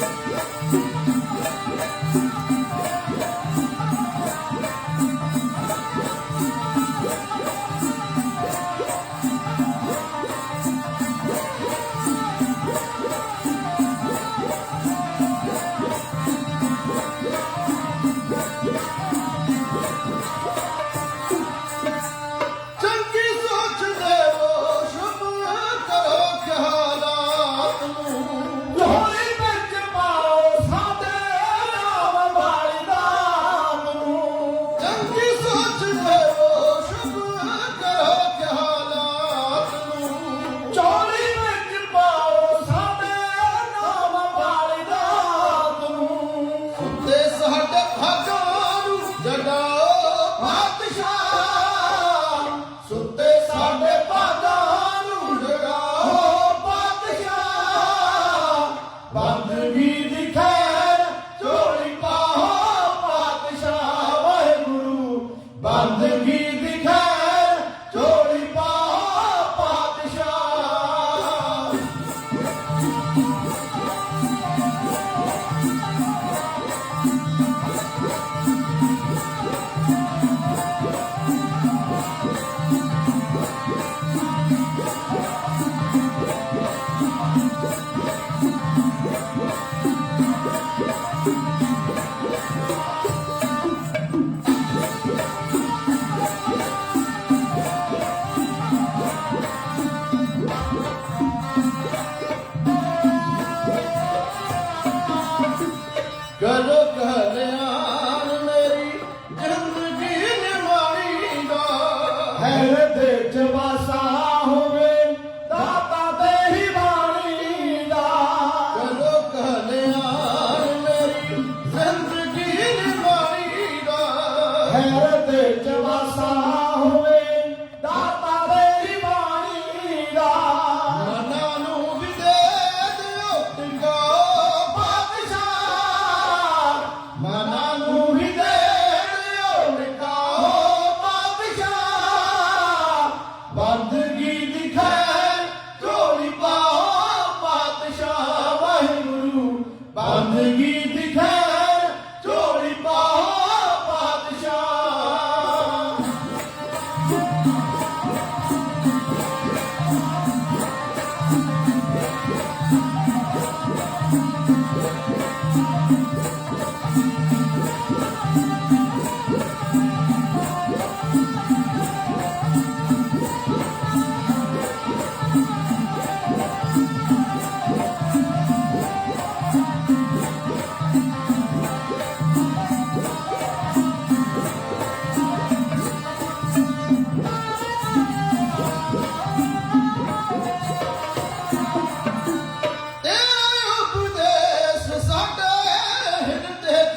Yeah. やった! ਹਿਰਦੇ ਚ ਵਾਸਾ ਹੋਵੇ, ਦਾਤਾ ਤੇਰੀ ਬਾਣੀ ਦਾ। ਮਨਾਂ ਨੂੰ ਵੀ ਦੇ ਦਿਓ ਟਿਕਾ ਪਾਤਸ਼ਾਹ। ਮਨਾਂ ਨੂੰ ਵੀ ਦੇ ਦਿਓ ਟਿਕਾ ਪਾਤਸ਼ਾਹ। ਬੰਦਗੀ ਦਿਖਾਏ ਝੋਲੀ ਪਾਓ ਪਾਤਸ਼ਾਹ ਵਾਹਿਗੁਰੂ। ਬੰਦਗੀ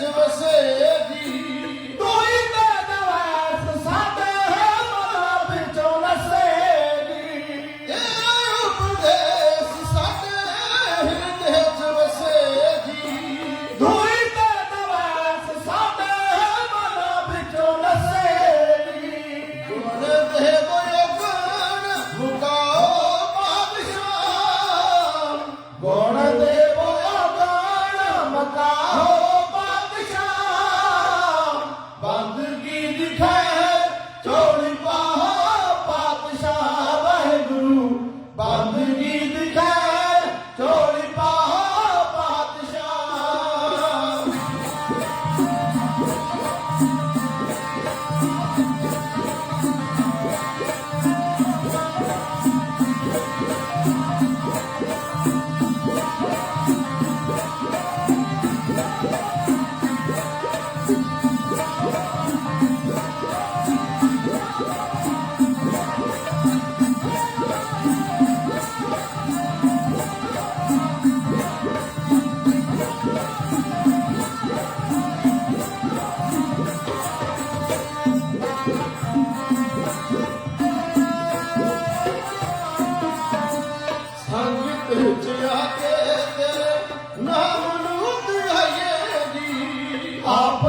de você.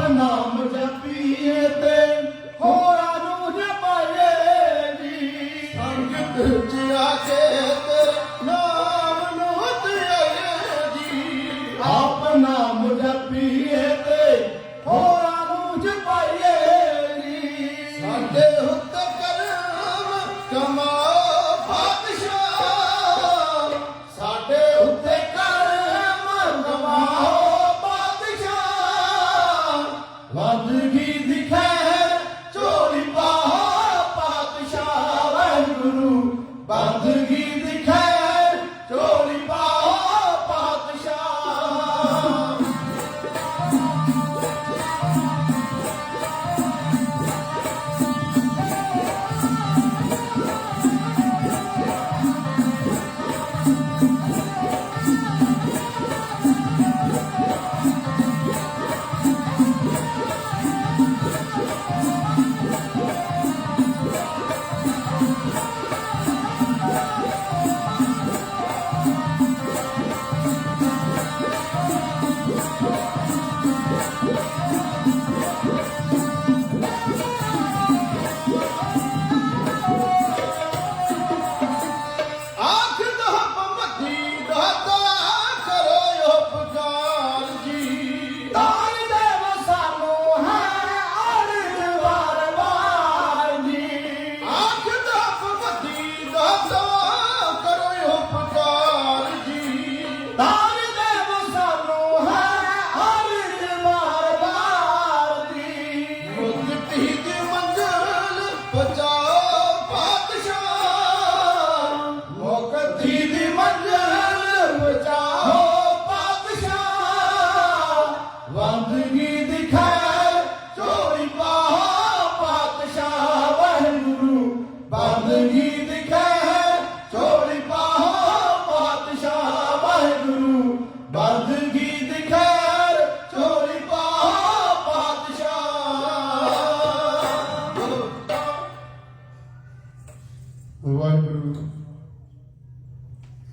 ਨਾਮ ਜਪੀਏ ਤੇ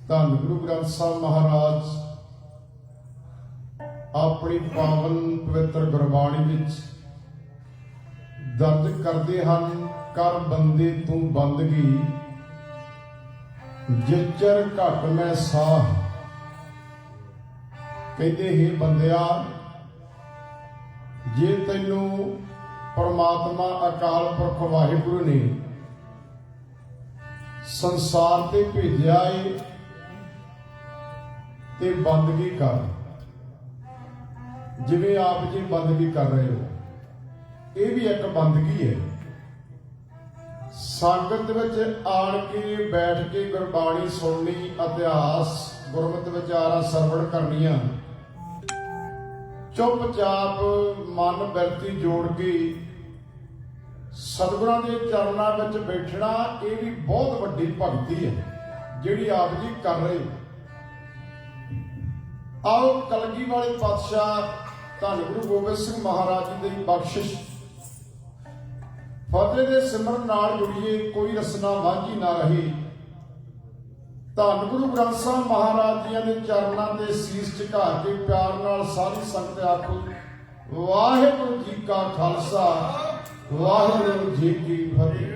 ਧੰਨ ਗੁਰੂ ਗ੍ਰੰਥ ਸਾਹਿਬ ਮਹਾਰਾਜ। ਆਪਣੀ ਪਾਵਨ ਪਵਿੱਤਰ ਗੁਰਬਾਣੀ ਵਿੱਚ ਦਰਜ ਕਰਦੇ ਹਨ, ਕਰ ਬੰਦੇ ਤੂੰ ਬੰਦਗੀ। ਜਿਚਰ ਘਟ ਮੈਂ ਸਾਹ। ਕਹਿੰਦੇ, ਹੀ ਬੰਦਿਆ, ਜੇ ਤੈਨੂੰ ਪਰਮਾਤਮਾ ਅਕਾਲ ਪੁਰਖ ਵਾਹਿਗੁਰੂ ਨੇ ਸੰਸਾਰ ਤੇ ਭੇਜਿਆ ਏ ਤੇ ਬੰਦਗੀ ਕਰ। ਜਿਵੇਂ ਆਪ ਜੀ ਬੰਦਗੀ ਕਰ ਰਹੇ ਹੋ। ਇਹ ਵੀ ਇੱਕ ਬੰਦਗੀ ਹੈ। ਸੰਗਤ ਵਿੱਚ ਆਣ ਕੇ, ਬੈਠ ਕੇ ਗੁਰਬਾਣੀ ਸੁਣਨੀ, ਇਤਿਹਾਸ, ਗੁਰਮਤਿ ਵਿਚਾਰਾਂ ਸਰਵਣ ਕਰਨੀਆਂ। ਚੁੱਪਚਾਪ ਮਨ ਬਿਰਤੀ ਜੋੜ ਕੇ ਸਤਿਗੁਰਾਂ ਦੇ ਚਰਨਾਂ ਵਿੱਚ ਬੈਠਣਾ, ਇਹ ਵੀ ਬਹੁਤ ਵੱਡੀ ਭਗਤੀ ਹੈ, ਜਿਹੜੀ ਆਪ ਜੀ ਕਰ ਰਹੇ ਹੋ। ਆਓ ਕਲਗੀ ਵਾਲੇ ਪਾਤਸ਼ਾਹ ਧੰਨ ਗੁਰੂ ਗੋਬਿੰਦ ਸਿੰਘ ਮਹਾਰਾਜ ਜੀ ਦੀ ਬਖਸ਼ਿਸ਼। ਫਤਿਹ ਦੇ ਸਿਮਰਨ ਨਾਲ ਜੁੜੀਏ, ਕੋਈ ਰਸਨਾ ਵਾਂਝੀ ਨਾ ਰਹੇ। ਧੰਨ ਗੁਰੂ ਗ੍ਰੰਥ ਸਾਹਿਬ ਮਹਾਰਾਜ ਜੀਆਂ ਦੇ ਚਰਨਾਂ ਤੇ ਸੀਸ ਝੁਕਾ ਕੇ ਪਿਆਰ ਨਾਲ ਸਾਰੀ ਸੰਗਤ ਆਖੋ, ਵਾਹਿਗੁਰੂ ਜੀ ਕਾ ਖਾਲਸਾ, ਵਾਹਿਗੁਰੂ ਜੀ ਕੀ ਫਤਿਹ।